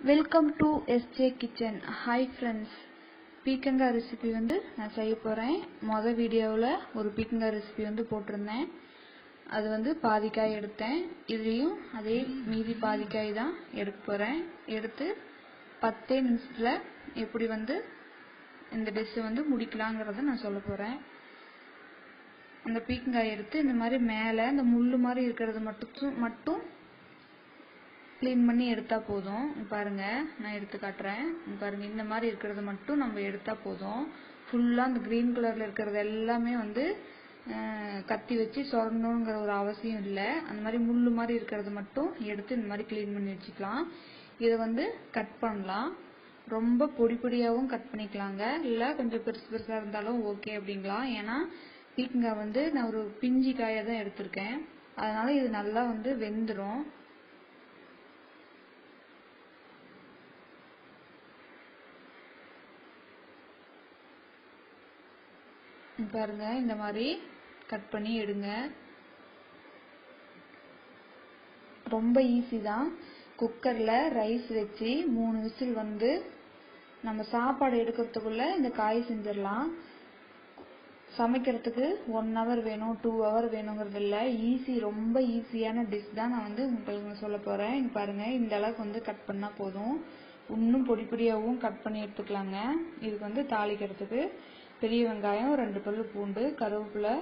Welcome to SJ kitchen hi friends பீக்கங்காய் recipe வந்து நான் செய்ய போகிறேன் மொதல் வீடியோவில் ஒரு பீக்கங்காய் ரெசிபி வந்து போட்டிருந்தேன். அது வந்து பாதிக்காய் எடுத்தேன். இதுலேயும் அதே மீதி பாதிக்காய் தான் எடுக்க போகிறேன் எடுத்து பத்தே நிமிஷத்தில் எப்படி வந்து இந்த டிஷ்ஷை வந்து முடிக்கலாங்கிறத நான் சொல்ல போகிறேன் அந்த பீக்கங்காய் எடுத்து இந்த மாதிரி மேலே இந்த முள் மாதிரி இருக்கிறது மட்டும் மட்டும் க்ளீன் பண்ணி எடுத்தா போதும். பாருங்கள் பாருங்க நான் எடுத்து காட்டுறேன். பாருங்கள் பாருங்க இந்த மாதிரி இருக்கிறது மட்டும் நம்ம எடுத்தா போதும். ஃபுல்லாக அந்த க்ரீன் கலரில் இருக்கிறது எல்லாமே வந்து கத்தி வச்சு சொரணுங்கிற ஒரு அவசியம் இல்லை. அந்த மாதிரி முள்ளு மாதிரி இருக்கிறது மட்டும் எடுத்து இந்த மாதிரி க்ளீன் பண்ணி வச்சுக்கலாம். இதை வந்து கட் பண்ணலாம். ரொம்ப பொடி பொடியாகவும் கட் பண்ணிக்கலாங்க. இல்லை கொஞ்சம் பெருசு பெருசாக இருந்தாலும் ஓகே அப்படிங்களாம் ஏன்னா பீக்கங்காய் வந்து நான் ஒரு பிஞ்சி காயை தான் எடுத்திருக்கேன். அதனால இது நல்லா வந்து வெந்துடும் பாருங்கள் பாருங்க இந்த மாதிரி கட் பண்ணி எடுங்க. ரொம்ப ஈஸி தான். குக்கரில் ரைஸ் வச்சு மூணு விசில் வந்து நம்ம சாப்பாடு எடுக்கிறதுக்குள்ள இந்த காய் செஞ்சிடலாம். சமைக்கிறதுக்கு ஒன் ஹவர் வேணும் டூ ஹவர் வேணுங்கிறது இல்லை. ஈஸி ரொம்ப ஈஸியான டிஷ் தான் நான் வந்து உங்களுக்கு சொல்ல போகிறேன் இங்கே பாருங்கள் இந்த அளவுக்கு வந்து கட் பண்ணால் போதும். இன்னும் பொடி பொடியாகவும் கட் பண்ணி எடுத்துக்கலாங்க. இதுக்கு வந்து தாளிக்கிறதுக்கு. பெரிய வெங்காயம் ரெண்டு பல் பூண்டு கருவேப்பிலை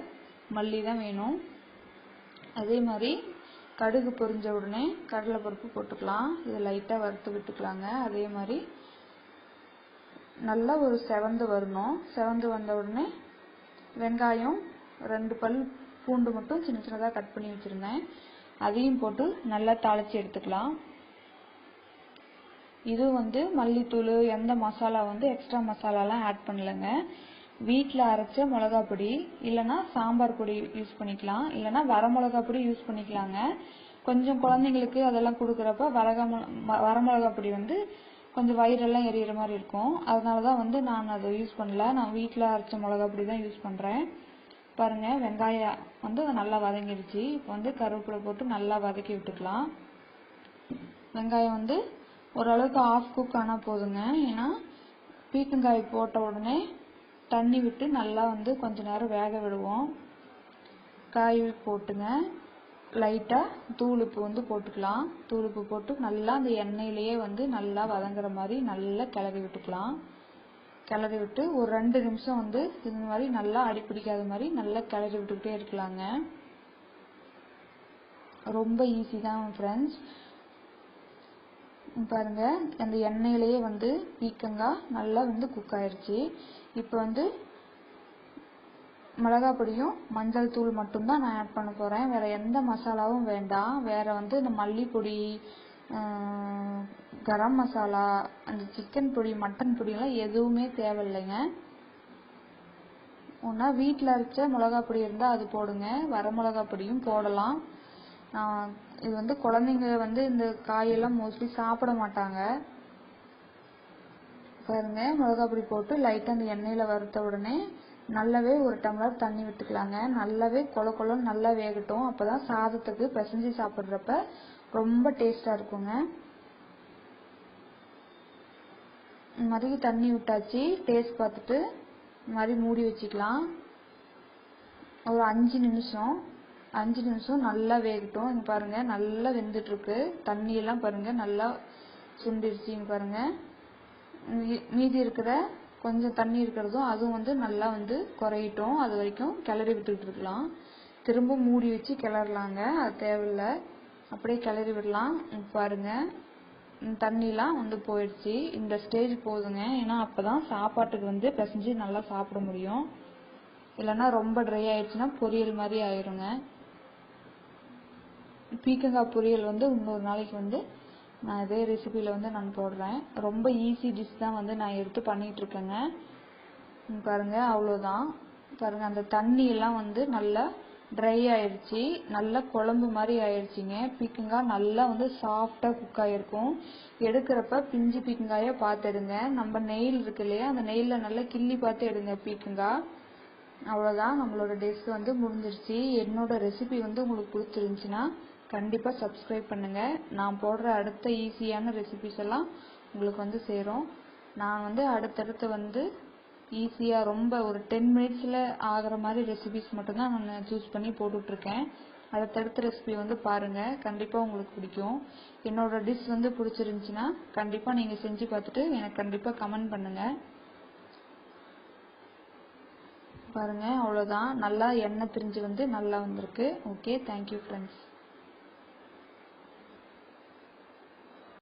மல்லி தான் வேணும். அதே மாதிரி கடுகு பொரிஞ்ச உடனே கடலைப்பருப்பு போட்டுக்கலாம். இது லைட்டாக வறுத்து விட்டுக்கலாங்க. அதே மாதிரி நல்லா ஒரு செவந்து வரணும். செவந்து வந்த உடனே வெங்காயம் ரெண்டு பல் பூண்டு மட்டும் சின்ன சின்னதாக கட் பண்ணி வச்சுருந்தேன். அதையும் போட்டு நல்லா தாளித்து எடுத்துக்கலாம். இது வந்து மல்லித்தூள் எந்த மசாலா வந்து எக்ஸ்ட்ரா மசாலாலாம் ஆட் பண்ணலைங்க. வீட்டில் அரைச்ச மிளகா பொடி இல்லைன்னா சாம்பார் பொடி யூஸ் பண்ணிக்கலாம். இல்லைன்னா வரமிளகா பொடி யூஸ் பண்ணிக்கலாங்க. கொஞ்சம் குழந்தைங்களுக்கு அதெல்லாம் கொடுக்குறப்ப வரகா வரமிளகா பொடி வந்து கொஞ்சம் வயிறெல்லாம் எரியிற மாதிரி இருக்கும். அதனால தான் வந்து நான் அதை யூஸ் பண்ணல. நான் வீட்டில் அரைச்ச மிளகா பொடி தான் யூஸ் பண்ணுறேன் பாருங்க வெங்காயம் வந்து நல்லா வதங்கிடுச்சு இப்போ வந்து கருவேப்பிலை போட்டு நல்லா வதக்கி விட்டுக்கலாம். வெங்காயம் வந்து ஓரளவுக்கு ஆஃப் குக் ஆனால் போதுங்க. ஏன்னா பீக்கங்காய் போட்ட உடனே தண்ணி விட்டு நல்லா வந்து கொஞ்ச நேரம் வேக விடுவோம். காய் போட்டுங்க. லைட்டாக தூளுப்பு வந்து போட்டுக்கலாம். தூளுப்பு போட்டு நல்லா அந்த எண்ணெயிலேயே வந்து நல்லா வதங்குற மாதிரி நல்லா கிளறி விட்டுக்கலாம். கிளறி விட்டு ஒரு ரெண்டு நிமிஷம் வந்து இந்த மாதிரி நல்லா அடிப்பிடிக்காத மாதிரி நல்லா கிளறி விட்டுக்கிட்டே இருக்கலாங்க. ரொம்ப ஈஸி தான் ஃப்ரெண்ட்ஸ் பாருங்க அந்த எண்ணெயிலேயே வந்து பீக்கங்காய் நல்லா வந்து குக் ஆயிடுச்சு இப்போ வந்து மிளகாய் பொடியும் மஞ்சள் தூள் மட்டும்தான் நான் ஆட் பண்ண போகிறேன் வேற எந்த மசாலாவும் வேண்டாம். வேற வந்து இந்த மல்லிப்பொடி கரம் மசாலா அந்த சிக்கன் பொடி மட்டன் பொடியெல்லாம் எதுவுமே தேவையில்லைங்க. ஒன்றா வீட்டில் அரைச்ச மிளகா பொடி இருந்தால் அது போடுங்க. வர மிளகா பொடியும் போடலாம். இது வந்து குழந்தைங்க வந்து இந்த காயெல்லாம் மோஸ்ட்லி சாப்பிட மாட்டாங்க. பாருங்க மிளகா பொடி போட்டு லைட்டாக அந்த எண்ணெயில் வறுத்த உடனே நல்லாவே ஒரு டம்ளர் தண்ணி விட்டுக்கலாங்க. நல்லாவே கொல கொலன்னு நல்லா வேகட்டும். அப்போ தான் சாதத்துக்கு பிசைஞ்சு சாப்பிட்றப்ப ரொம்ப டேஸ்டாக இருக்குங்க. இந்த மாதிரி தண்ணி விட்டாச்சு. டேஸ்ட் பார்த்துட்டு இந்த மாதிரி மூடி வச்சுக்கலாம். ஒரு அஞ்சு நிமிஷம். அஞ்சு நிமிஷம் நல்லா வேகட்டும். இங்கே பாருங்கள் நல்லா வெந்துட்டுருக்கு. தண்ணியெல்லாம் பாருங்கள் பாருங்க நல்லா சுண்டிருச்சு இங்கே பாருங்கள் மீ- மீதி இருக்கிற கொஞ்சம் தண்ணி இருக்கிறதும் அதுவும் வந்து நல்லா வந்து குறையிட்டோம். அது வரைக்கும் கிளறி விட்டுட்டு இருக்கலாம். திரும்ப மூடி வச்சு கிளறலாங்க. அது தேவையில்லை. அப்படியே கிளறி விடலாம். பாருங்கள் பாருங்க. தண்ணிலாம் வந்து போயிடுச்சு. இந்த ஸ்டேஜ் போதுங்க. ஏன்னா அப்பதான் சாப்பாட்டுக்கு வந்து பிசைஞ்சு நல்லா சாப்பிட முடியும். இல்லைன்னா ரொம்ப ட்ரை ஆயிடுச்சுன்னா பொரியல் மாதிரி ஆயிருங்க. பீக்கங்காய் பொரியல் வந்து இன்னொரு நாளைக்கு வந்து நான் இதே ரெசிபியில் வந்து நான் போடுறேன். ரொம்ப ஈஸி டிஷ் தான் வந்து நான் எடுத்து பண்ணிகிட்ருக்கேங்க பாருங்கள் பாருங்க அவ்வளோதான் பாருங்கள் அந்த தண்ணியெல்லாம் வந்து நல்லா ட்ரை ஆயிடுச்சு நல்லா குழம்பு மாதிரி ஆயிடுச்சிங்க பீக்கங்காய் நல்லா வந்து சாஃப்டாக குக் ஆகிருக்கும் எடுக்கிறப்ப பிஞ்சு பீக்கங்காயை பார்த்து எடுங்க. நம்ம நெயில் இருக்கு இல்லையா அந்த நெயிலில் நல்லா கிள்ளி பார்த்து எடுங்க பீக்கங்காய் அவ்வளோதான் நம்மளோட டிஷ் வந்து முடிஞ்சிருச்சு. என்னோட ரெசிபி வந்து உங்களுக்கு பிடிச்சிருந்துச்சின்னா கண்டிப்பாக சப்ஸ்கிரைப் பண்ணுங்கள் நான் போடுற அடுத்த ஈஸியான ரெசிபிஸ் எல்லாம் உங்களுக்கு வந்து சேரும். நான் வந்து அடுத்தடுத்து வந்து ஈஸியாக ரொம்ப ஒரு டென் மினிட்ஸில் ஆகிற மாதிரி ரெசிபிஸ் மட்டும்தான் நான் சூஸ் பண்ணி போட்டுட்ருக்கேன். அடுத்தடுத்த ரெசிபி வந்து பாருங்கள் கண்டிப்பாக உங்களுக்கு பிடிக்கும். என்னோட டிஷ் வந்து பிடிச்சிருந்துச்சின்னா கண்டிப்பாக நீங்கள் செஞ்சு பார்த்துட்டு எனக்கு கண்டிப்பாக கமெண்ட் பண்ணுங்கள் பாருங்கள் அவ்வளோதான் நல்லா எண்ணெய் பிரிஞ்சு வந்து நல்லா வந்திருக்கு. Okay thank you friends